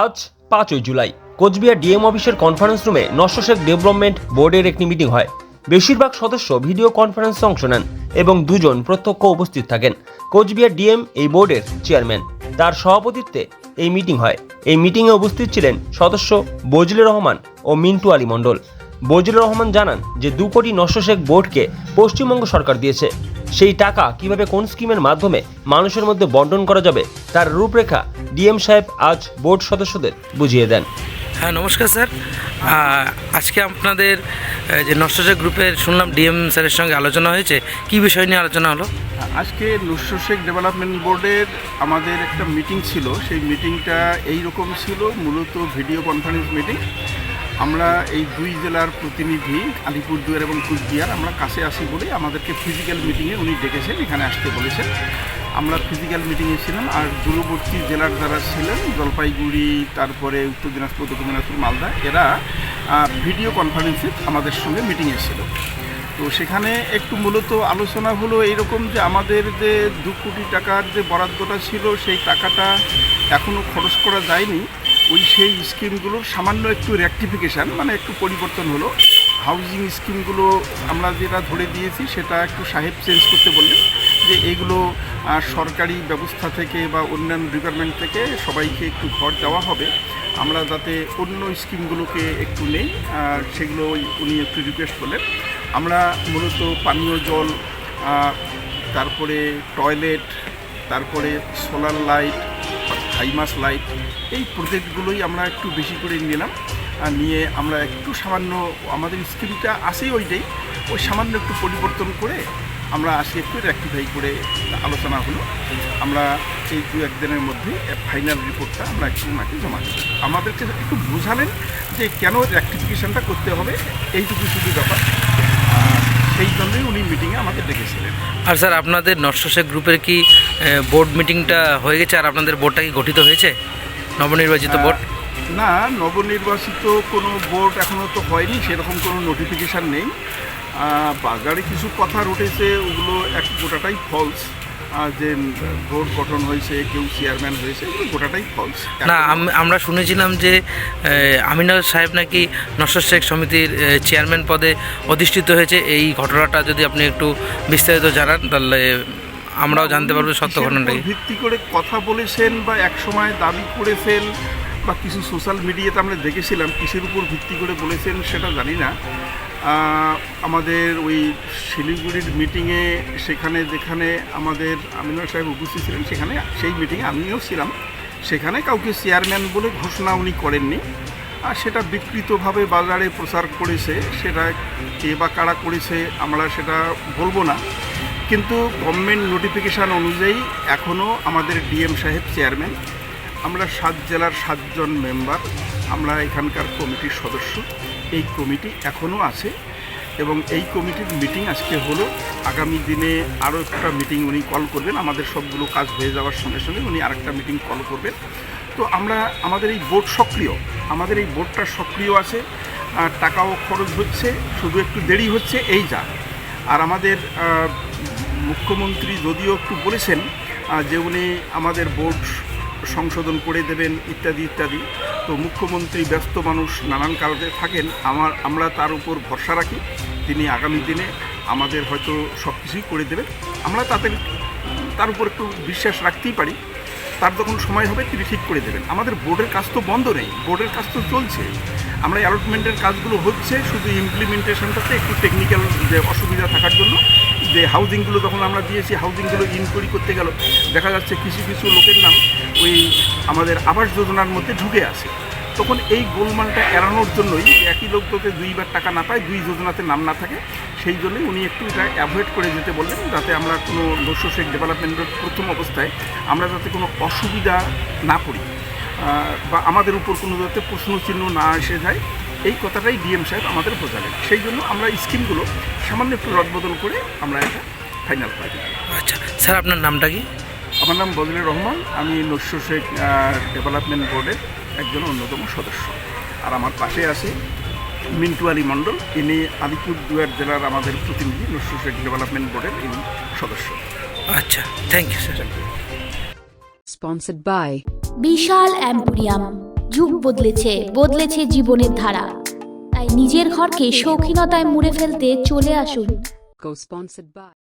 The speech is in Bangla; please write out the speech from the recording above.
আজ পাঁচই জুলাই। কোচবিহার ডিএম অফিসের কনফারেন্স রুমে নশোশেক ডেভেলপমেন্ট বোর্ডের একটি মিটিং হয়। বেশিরভাগ সদস্য ভিডিও কনফারেন্সে অংশ নেন এবং দুজন প্রত্যক্ষ উপস্থিত থাকেন। কোচবিহার ডিএম এই বোর্ডের চেয়ারম্যান তার সভাপতিত্বে এই মিটিং হয়। এই মিটিংয়ে উপস্থিত ছিলেন সদস্য বজলুর রহমান ও মিন্টু আলী মণ্ডল। বজলুর রহমান জানান যে, দু কোটি নশোশেক বোর্ডকে পশ্চিমবঙ্গ সরকার দিয়েছে। সেই টাকা কীভাবে কোন স্কিমের মাধ্যমে মানুষের মধ্যে বন্টন করা যাবে তার রূপরেখা ডিএম সাহেব আজ বোর্ড সদস্যদের বুঝিয়ে দেন। হ্যাঁ নমস্কার স্যার। আজকে আপনাদের যে নষ্টসা গ্রুপের শুনলাম ডিএম স্যারের সঙ্গে আলোচনা হয়েছে কি বিষয় নিয়ে আলোচনা হলো? আজকে নুসর শেখ ডেভেলপমেন্ট বোর্ডের আমাদের একটা মিটিং ছিল সেই মিটিংটা এই রকম ছিল মূলত ভিডিও কনফারেন্স মিটিং। আমরা এই দুই জেলার প্রতিনিধি আলিপুরদুয়ার এবং কুচবিহার, আমরা কাছে আসি বলে আমাদেরকে ফিজিক্যাল মিটিংয়ে উনি ডেকেছেন, এখানে আসতে বলেছেন। আমরা ফিজিক্যাল মিটিংয়ে ছিলাম আর দূরবর্তী জেলার যারা ছিলেন, জলপাইগুড়ি, তারপরে উত্তর দিনাজপুর, দক্ষিণ দিনাজপুর, মালদা, এরা ভিডিও কনফারেন্সে আমাদের সঙ্গে মিটিংয়ে ছিল। তো সেখানে একটু মূলত আলোচনা হলো এইরকম যে আমাদের যে দু কোটি টাকার যে বরাদ্দটা ছিল, সেই টাকাটা এখনও খরচ করা যায়নি। ওই সেই স্কিমগুলোর সামান্য একটু রেকটিফিকেশান মানে একটু পরিবর্তন হলো। হাউজিং স্কিমগুলো আমরা যেটা ধরে দিয়েছি, সেটা একটু সাহেব চেঞ্জ করতে বললেন যে এইগুলো সরকারি ব্যবস্থা থেকে বা অন্যান্য ডিপার্টমেন্ট থেকে সবাইকে একটু ঘর দেওয়া হবে। আমরা যাতে অন্য স্কিমগুলোকে একটু নেই সেগুলো উনি একটু রিকোয়েস্ট করলেন। আমরা মূলত পানীয় জল তারপরে টয়লেট তারপরে সোলার লাইট হাইমাস লাইট এই প্রজেক্টগুলোই আমরা একটু বেশি করে নিলাম। আর নিয়ে আমরা একটু সামান্য আমাদের স্কিমটা আসেই ওইটাই, ওই সামান্য একটু পরিবর্তন করে আমরা আজকে একটু রেক্টিফাই করে আলোচনা হলো। আমরা এই দু একদিনের মধ্যে ফাইনাল রিপোর্টটা আমরা একটু ওনাকে জমা দেবো। আমাদেরকে একটু বোঝালেন যে কেন রেক্টিফিকেশনটা করতে হবে, এইটুকু শুধু ব্যাপার। সেই জন্যই উনি মিটিংয়ে আমাদের ডেকেছিলেন। আর স্যার আপনাদের নষ্টসা গ্রুপের কি বোর্ড মিটিংটা হয়ে গেছে আর আপনাদের বোর্ডটা কি গঠিত হয়েছে? নবনির্বাচিত বোর্ড না নবনির্বাচিত কোনো বোর্ড এখনও তো হয়নি সেরকম কোনো নোটিফিকেশান নেই। বাগারে বাজারে কিছু কথা উঠেছে ওগুলো এক গোটাটাই ফলস যে বোর্ড গঠন হয়েছে কেউ চেয়ারম্যান হয়েছে গোটাটাই ফলস না আমরা শুনেছিলাম যে আমিনাল সাহেব নাকি নসর শেখ সমিতির চেয়ারম্যান পদে অধিষ্ঠিত হয়েছে। এই ঘটনাটা যদি আপনি একটু বিস্তারিত জানান তাহলে আমরাও জানতে পারব সত্য ঘটনাটাই ঘটনাটা ভিত্তি করে কথা বলেছেন বা একসময় দাবি করেছেন? বা কিছু সোশ্যাল মিডিয়াতে আমরা দেখেছিলাম, কিসের উপর ভিত্তি করে বলেছেন সেটা জানি না। আমাদের ওই শিলিগুড়ির মিটিংয়ে সেখানে যেখানে আমাদের আমিনুল সাহেব উপস্থিত ছিলেন, সেখানে সেই মিটিংয়ে আমিও ছিলাম। সেখানে কাউকে চেয়ারম্যান বলে ঘোষণা উনি করেননি। আর সেটা বিকৃতভাবে বাজারে প্রচার করেছে, সেটা কে বা কারা করেছে আমরা সেটা বলব না। কিন্তু গভর্নমেন্ট নোটিফিকেশান অনুযায়ী এখনও আমাদের ডিএম সাহেব চেয়ারম্যান আমরা সাত জেলার সাতজন মেম্বার, আমরা এখানকার কমিটির সদস্য। এই কমিটি এখনও আছে এবং এই কমিটির মিটিং আজকে হলো। আগামী দিনে আরও একটা মিটিং উনি কল করবেন। আমাদের সবগুলো কাজ হয়ে যাওয়ার সঙ্গে সঙ্গে উনি আরেকটা মিটিং কল করবেন। তো আমরা, আমাদের এই বোর্ড সক্রিয়। আমাদের এই বোর্ডটা সক্রিয় আছে। আর টাকাও খরচ হচ্ছে। শুধু একটু দেরি হচ্ছে, এই যা। আর আমাদের মুখ্যমন্ত্রী যদিও একটু বলেছেন যে উনি আমাদের বোর্ড সংশোধন করে দেবেন ইত্যাদি ইত্যাদি। তো মুখ্যমন্ত্রী ব্যস্ত মানুষ, নানান কারণে থাকেন। আমার, আমরা তার উপর ভরসা রাখি। তিনি আগামী দিনে আমাদের হয়তো সব কিছুই করে দেবেন। আমরা তাদের তার উপর একটু বিশ্বাস রাখতেই পারি। তার যখন সময় হবে, তিনি ঠিক করে দেবেন। আমাদের বোর্ডের কাজ তো বন্ধ নেই। বোর্ডের কাজ তো চলছে। আমরা অ্যালটমেন্টের কাজগুলো হচ্ছে শুধু ইমপ্লিমেন্টেশনটাতে একটু টেকনিক্যাল যে অসুবিধা থাকার জন্য। যে হাউজিংগুলো যখন আমরা দিয়েছি হাউজিংগুলো ইনকোয়ারি করতে গেল, দেখা যাচ্ছে কিছু কিছু লোকের নাম ওই আমাদের আবাস যোজনার মধ্যে ঢুকে আসে তখন এই গোলমালটা এড়ানোর জন্যই একই লোক তোকে দুইবার টাকা না পায় দুই যোজনাতে নাম না থাকে সেই জন্যই উনি একটু এটা অ্যাভয়েড করে যেতে বললেন যাতে আমরা কোনো লোসোশেক ডেভেলপমেন্টের প্রথম অবস্থায় আমরা যাতে কোনো অসুবিধা না আহ, বা আমাদের উপর কোনো যাতে প্রশ্নচিহ্ন না এসে যায় এই কথাটাই ডিএম সাহেব আমাদের বোঝালেন। সেই জন্য আমরা স্কিমগুলো সামান্য একটু রদবদল করে আমরা এটা ফাইনাল করে দিলাম। আচ্ছা স্যার আপনার নামটা কি? আমার নাম বজলুর রহমান আমি নস্য শেখ ডেভেলপমেন্ট বোর্ডের একজন অন্যতম সদস্য। আর আমার পাশে আছে মিন্টু আলী মণ্ডল ইনি আলিপুরদুয়ার জেলার আমাদের প্রতিনিধি নস্য শেখ ডেভেলপমেন্ট বোর্ডের ইনি সদস্য। আচ্ছা thank you sir Sponsored by Bishal emporium যুগ বদলেছে বদলেছে জীবনের ধারা। তাই নিজের ঘরকে শৌখিনতায় মুড়ে ফেলতে চলে আসুন। Co-sponsored by